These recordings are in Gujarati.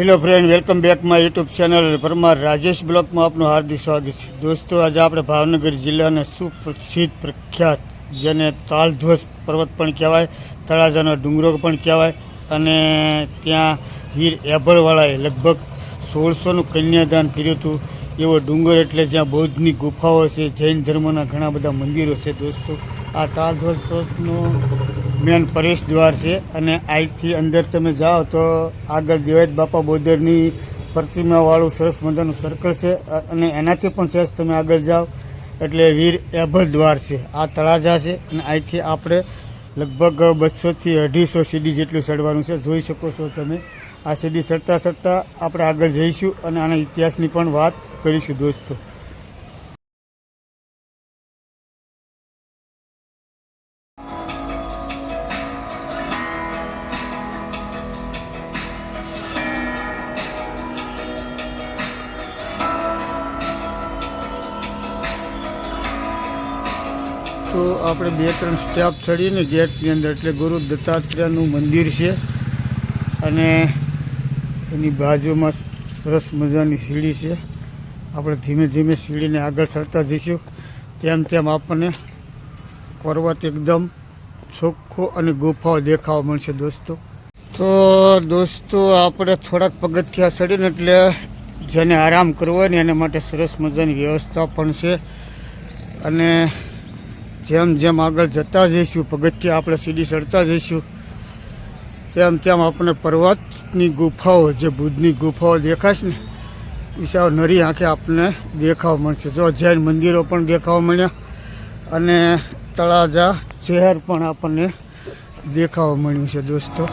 Hello friend welcome back my YouTube channel Parmar Rajesh બ્લોકમાં આપનું હાર્દિક સ્વાગત છે. દોસ્તો, આજે આપણે ભાવનગર જિલ્લાના સુપ્રસિદ્ધ પ્રખ્યાત જેને તાલધ્વજ પર્વત પણ કહેવાય, તળાજાનો ડુંગરો પણ કહેવાય અને ત્યાં વીર એભળવાળાએ લગભગ સોળસોનું કન્યાદાન કર્યું હતું. એવો ડુંગર એટલે જ્યાં બૌદ્ધની ગુફાઓ છે, જૈન ધર્મના ઘણા બધા મંદિરો છે. દોસ્તો, આ તાલધ્વજ પર્વતનું મેન પરેશ દ્વાર છે અને અહીંથી અંદર તમે જાઓ તો આગળ દેવાયત બાપા બોદરની પ્રતિમાવાળું સરસ મજાનું સર્કલ છે. અને એનાથી પણ સરસ તમે આગળ જાઓ એટલે વીર એભલ દ્વાર છે. આ તળાજા છે અને અહીંથી આપણે લગભગ બસોથી અઢીસો સીડી જેટલું ચડવાનું છે. જોઈ શકો છો તમે. આ સીડી ચડતા ચડતા આપણે આગળ જઈશું અને આના ઇતિહાસની પણ વાત કરીશું દોસ્તો. તો આપણે બે ત્રણ સ્ટેપ ચડીને ગેટની અંદર, એટલે ગુરુ દત્તાત્રેયનું મંદિર છે. અને એની બાજુમાં સરસ મજાની સીડી છે. આપણે ધીમે ધીમે સીડીને આગળ ચડતા જઈશું. તેમ તેમ આપણને પર્વત એકદમ ચોખ્ખો અને ગુફાઓ દેખાવા મળશે દોસ્તો. તો દોસ્તો, આપણે થોડાક પગથિયા ચડીને, એટલે જેને આરામ કરવો હોય ને, એના માટે સરસ મજાની વ્યવસ્થા પણ છે. અને જેમ જેમ આગળ જતા જઈશું, પગથિયા આપણે સીડી ચડતા જઈશું, તેમ તેમ આપણે પર્વતની ગુફાઓ, જે બુદ્ધની ગુફાઓ દેખાશે ને, વિશાળ નરી આંખે આપણને દેખાવ મળશે. જો જૈન મંદિરો પણ દેખાવા મળ્યા અને તળાજા, શહેર પણ આપણને દેખાવા મળ્યું છે દોસ્તો.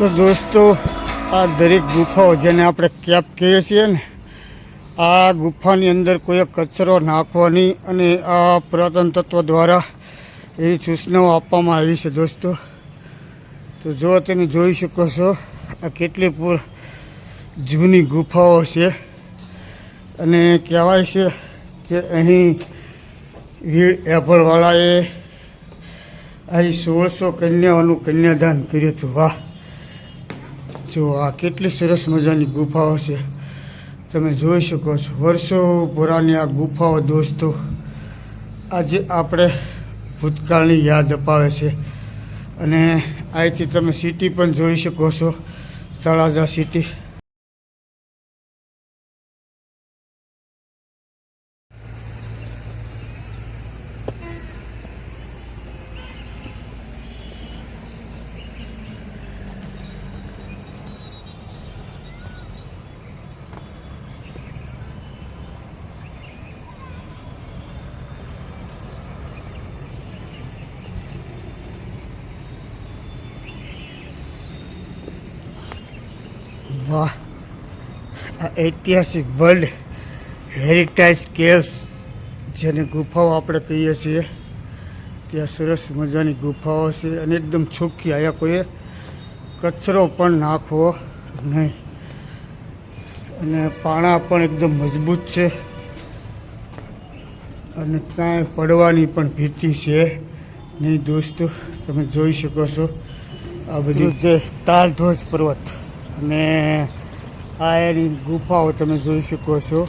તો દોસ્તો, આ દરેક ગુફાઓ જેને આપણે કેપ કહીએ છીએ ને, આ ગુફાની અંદર કોઈ કચરો નાખવાની અને આ પુરાતન તત્વ દ્વારા એવી સૂચનાઓ આપવામાં આવી છે દોસ્તો. તો જો તમે જોઈ શકો છો, આ કેટલી પૂર જૂની ગુફાઓ છે. અને કહેવાય છે કે અહીં વીર એભળવાળાએ અહીં સોળસો કન્યાઓનું કન્યાદાન કર્યું હતું. વાહ! જો આ કેટલી સરસ મજાની ગુફાઓ છે. તમે જોઈ શકો છો. વર્ષો પુરાની આ ગુફાઓ દોસ્તો, આજે આપણે ભૂતકાળની યાદ અપાવે છે. અને અહીંથી તમે સિટી પણ જોઈ શકો છો. તળાજા સિટી વાહ. આ ઐતિહાસિક વર્લ્ડ હેરિટેજ કેવ્સ જેને ગુફાઓ આપણે કહીએ છીએ. ત્યાં સરસ મજાની ગુફાઓ છે અને એકદમ ચોખ્ખી અહીંયા કોઈએ કચરો પણ નાખવો નહીં. અને પાણા પણ એકદમ મજબૂત છે. અને કાંઈ પડવાની પણ ભીતિ છે નહીં દોસ્તો તમે જોઈ શકો છો. આ બધું જે તાલધ્વજ પર્વત. અને આ એની ગુફાઓ તમે જોઈ શકો છો.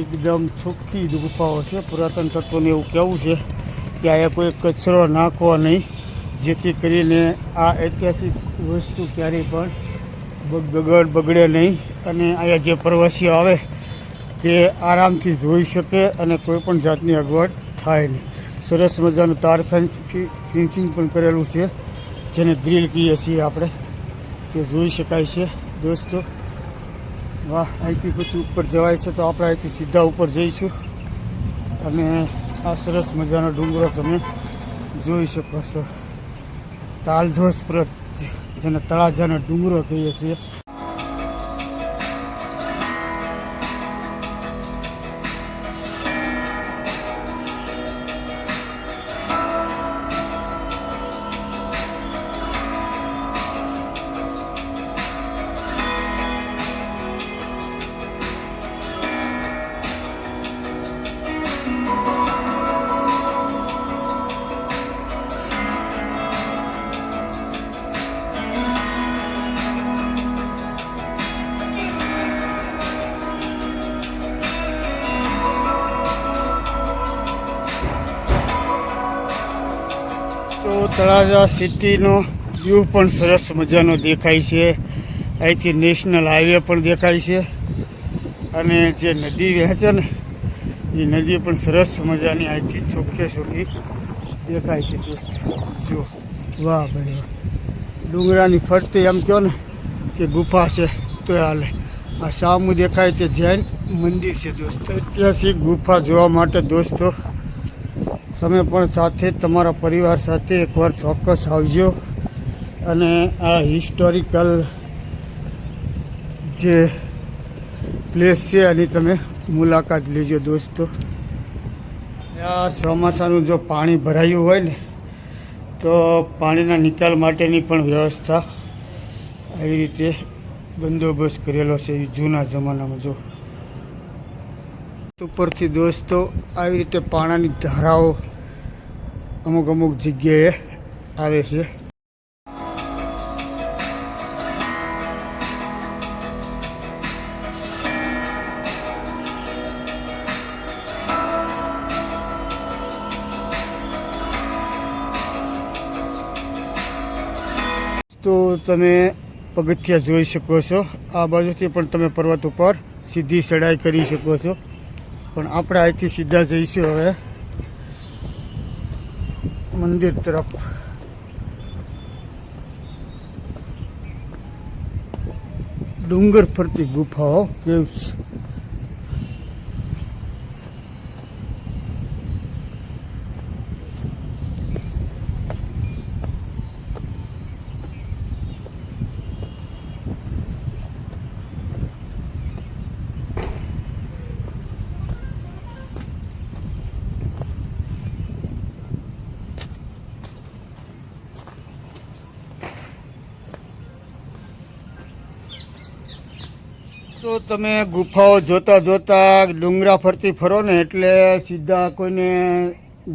એકદમ ચોખ્ખી જ ગુફાઓ છે. પુરાતન તત્વોને એવું કહેવું છે કે અહીંયા કોઈ કચરો નાખવો નહીં, જેથી કરીને આ ઐતિહાસિક વસ્તુ ક્યારેય પણ બગડ બગડે નહીં. અને અહીંયા જે પ્રવાસીઓ આવે તે આરામથી જોઈ શકે અને કોઈ પણ જાતની અગવડ થાય નહીં. સરસ મજાનું તાર ફેન્સ ફેન્સિંગ પણ કરેલું છે, જેને ગ્રીલ કહીએ છીએ આપણે. તે જોઈ શકાય છે, દોસ્તો. વાહ, અહીંથી પછી ઉપર જવાય છે તો આપણે અહીંથી સીધા ઉપર જઈશું. અને આ સરસ મજાનો ડુંગરો તમે જોઈ શકો છો. તાલધોસ પ્રત જેને તળાજાનો ડુંગરો કહીએ છીએ. તળાજા સિટીનો વ્યૂ પણ સરસ મજાનો દેખાય છે. અહીંથી નેશનલ હાઈવે પણ દેખાય છે. અને જે નદી વહે છે ને, એ નદી પણ સરસ મજાની અહીંથી ચોખ્ખે ચોખ્ખી દેખાય છે. દોસ્ત, જો, વાહ ભાઈ વાહ. ડુંગરાની ફરતી એમ કહો ને કે ગુફા છે, તો હાલે. આ સામું દેખાય તે જૈન મંદિર છે દોસ્તો. ઐતિહાસિક ગુફા જોવા માટે દોસ્તો તમે પણ સાથે તમારા પરિવાર સાથે એકવાર ચોક્કસ આવજો. અને આ હિસ્ટોરિકલ જે પ્લેસ છે એની તમે મુલાકાત લેજો દોસ્તો. આ ચોમાસાનું જો પાણી ભરાયું હોય ને, તો પાણીના નિકાલ માટેની પણ વ્યવસ્થા આવી રીતે બંદોબસ્ત કરેલો છે જૂના જમાનામાં જો. ઉપરથી દોસ્તો, આવી રીતે પાણાની ધારાઓ અમુક અમુક જગ્યાએ આવે છે. તો તમે પગથિયા જોઈ શકો છો. આ બાજુથી પણ તમે પર્વત ઉપર સીધી ચડાઈ કરી શકો છો. પણ આપણે અહીંથી સીધા જઈશું હવે. મંદિર તરફ. ડુંગર ફરતી ગુફાઓ કેવ્સ તો તમે ગુફાઓ જોતા જોતા ડુંગરા ફરતી ફરો ને એટલે સીધા કોઈને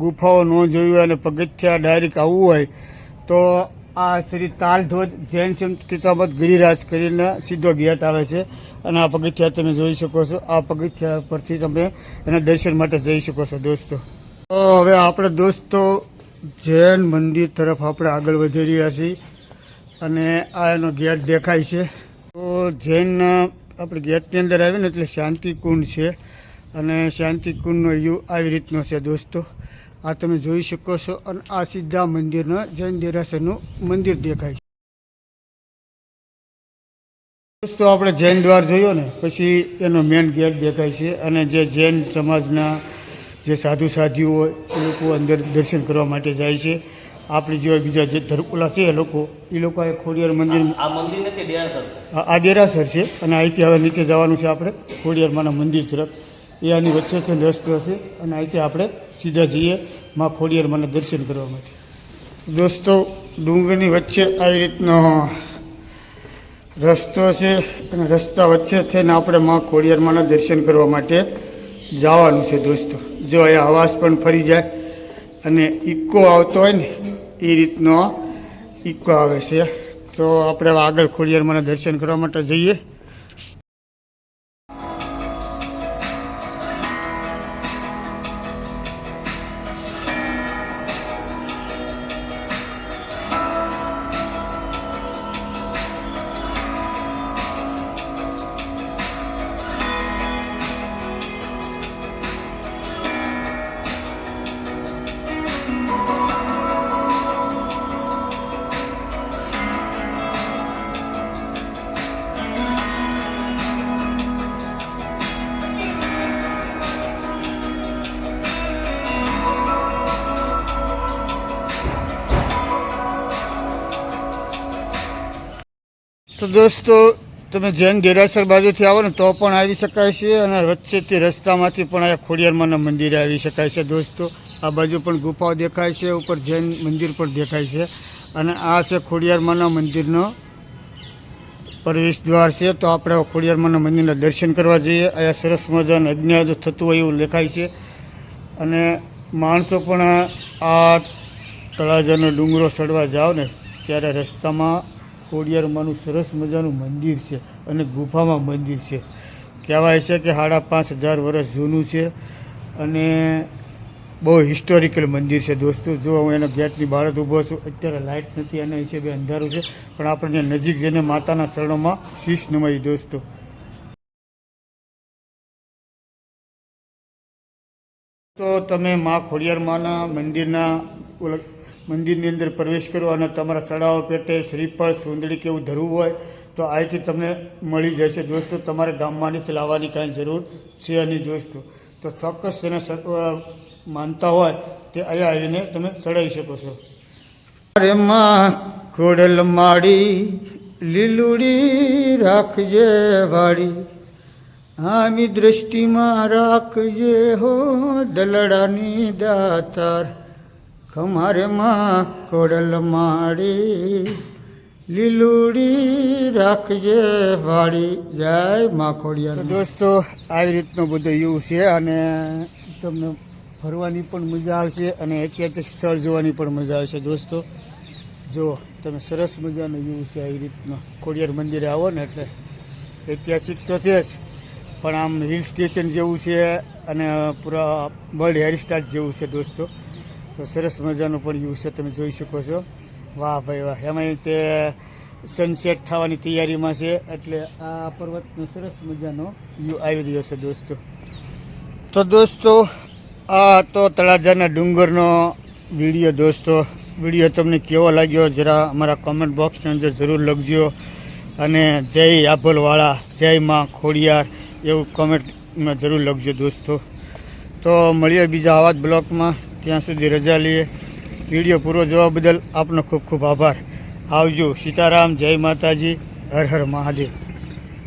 ગુફાઓ ન જોયું હોય અને પગથિયા ડાયરેક્ટ આવવું હોય તો આ શ્રી તાલધ્વજ જૈન તીતાબત ગિરિરાજ કરીને સીધો ગેટ આવે છે અને આ પગથિયા તમે જોઈ શકો છો. આ પગથિયા પરથી તમે એના દર્શન માટે જઈ શકો છો દોસ્તો. તો હવે આપણે દોસ્તો જૈન મંદિર તરફ આપણે આગળ વધી રહ્યા છીએ અને આ એનો ગેટ દેખાય છે. તો જૈન આપણે ગેટની અંદર આવીને એટલે શાંતિકુંડ છે. અને શાંતિકુંડનો વ્યૂ આવી રીતનો છે દોસ્તો. આ તમે જોઈ શકો છો અને આ સીધા મંદિરનો જૈન દેરાસરનું મંદિર દેખાય છે. દોસ્તો, આપણે જૈન દ્વાર જોયો ને, પછી એનો મેન ગેટ દેખાય છે અને જે જૈન સમાજના જે સાધુ સાધ્યુ હોય, એ લોકો અંદર દર્શન કરવા માટે જાય છે. આપણી જેવા બીજા જે ધરપુલા છે એ લોકો એ લોકો આ ખોડિયાર મંદિર આ મંદિર નથી દેરાસર છે? આ આ દેરાસર છે અને અહીંથી હવે નીચે જવાનું છે આપણે ખોડિયારમાંના મંદિર તરફ. એ આની વચ્ચેથી રસ્તો છે અને અહીંથી આપણે સીધા જઈએ માં ખોડિયારમાંના દર્શન કરવા માટે. દોસ્તો ડુંગરની વચ્ચે આવી રીતનો રસ્તો છે અને રસ્તા વચ્ચે થઈને આપણે માં ખોડિયારમાંના દર્શન કરવા માટે જવાનું છે દોસ્તો. જો અહીંયા અવાજ પણ ફરી જાય અને ઇકો આવતો હોય ને, એ રીતનો ઇકો આવે છે. તો આપણે આગળ આગળ મને દર્શન કરવા માટે જઈએ. દોસ્તો, તમે જૈન દેરાસર બાજુથી આવો ને તો પણ આવી શકાય છે અને વચ્ચેથી રસ્તામાંથી પણ અહીંયા ખોડિયારમાંના મંદિરે આવી શકાય છે. દોસ્તો, આ બાજુ પણ ગુફાઓ દેખાય છે, ઉપર જૈન મંદિર પણ દેખાય છે અને આ છે ખોડિયારમાંના મંદિરનો પ્રવેશ દ્વાર છે. તો આપણે ખોડિયારમાંના મંદિરના દર્શન કરવા જઈએ. અહીંયા સરસ મજાનું અજ્ઞાજ થતું હોય એવું દેખાય છે અને માણસો પણ આ તળાજાનો ડુંગરો ચડવા જાઓ ને ત્યારે રસ્તામાં ખોડિયારમાંનું સરસ મજાનું મંદિર છે અને ગુફામાં મંદિર છે. કહેવાય છે કે સાડા પાંચ હજાર વર્ષ જૂનું છે અને બહુ હિસ્ટોરિકલ મંદિર છે. દોસ્તો, જો હું એના ગેટની બહાર જ ઊભો છું, અત્યારે લાઇટ નથી એના હિસાબે અંધારું છે, પણ આપણને નજીક જઈને માતાના શરણોમાં શીશ નમાઈ દોસ્તો. તો તમે મા ખોડિયારમાંના મંદિરના ઓલા મંદિરની અંદર પ્રવેશ કરો અને તમારા સડાઓ, પેટે, શ્રીફળ સુંદડી કે એવું ધરવું હોય, તો અહીંથી તમને મળી જશે. દોસ્તો, તમારે ગામમાંથી લાવવાની કાંઈ જરૂર છે નહીં દોસ્તો. તો ચોક્કસ તેને માનતા હોય તે અહીંયા આવીને તમે ચડાવી શકો છો. અરે માં ખોડલ માડી, લીલુડી રાખજે વાડી. આમી દૃષ્ટિમાં રાખજે હો દલડાની દાતાર. ખમારે માં ખોડલ માડી લીલુડી રાખજે વાળી જય માખોડિયા દોસ્તો આવી રીતનો બધો યુ છે અને તમને ફરવાની પણ મજા આવશે અને ઐતિહાસિક સ્થળ જોવાની પણ મજા આવશે. દોસ્તો જો તમે સરસ મજાનો યુ છે આવી રીતનો. ખોડિયાર મંદિરે આવો ને એટલે ઐતિહાસિક તો છે જ પણ આમ હિલ સ્ટેશન જેવું છે અને પૂરા વર્લ્ડ હેરિસ્ટાઇલ જેવું છે દોસ્તો. તો સરસ મજાનો પણ વ્યૂ છે, તમે જોઈ શકો છો. વાહ ભાઈ વાહ. એમાં તે સનસેટ થવાની તૈયારીમાં છે, એટલે આ પર્વતનો સરસ મજાનો વ્યૂ આવી રહ્યો છે દોસ્તો. તો દોસ્તો, આ તો તળાજાના ડુંગરનો વીડિયો દોસ્તો. વીડિયો તમને કેવો લાગ્યો, જરા અમારા કોમેન્ટ બોક્સની અંદર જરૂર લખજો. અને જય આભોલવાળા, જય માં ખોડિયાર એવું કોમેન્ટમાં જરૂર લખજો દોસ્તો. તો મળીએ બીજા આવા જ બ્લોકમાં. ત્યાં સુધી રજા લઈએ. વીડિયો પૂરો જોવા બદલ આપનો ખૂબ ખૂબ આભાર. આવજો. સીતારામ, જય માતાજી. હર હર મહાદેવ.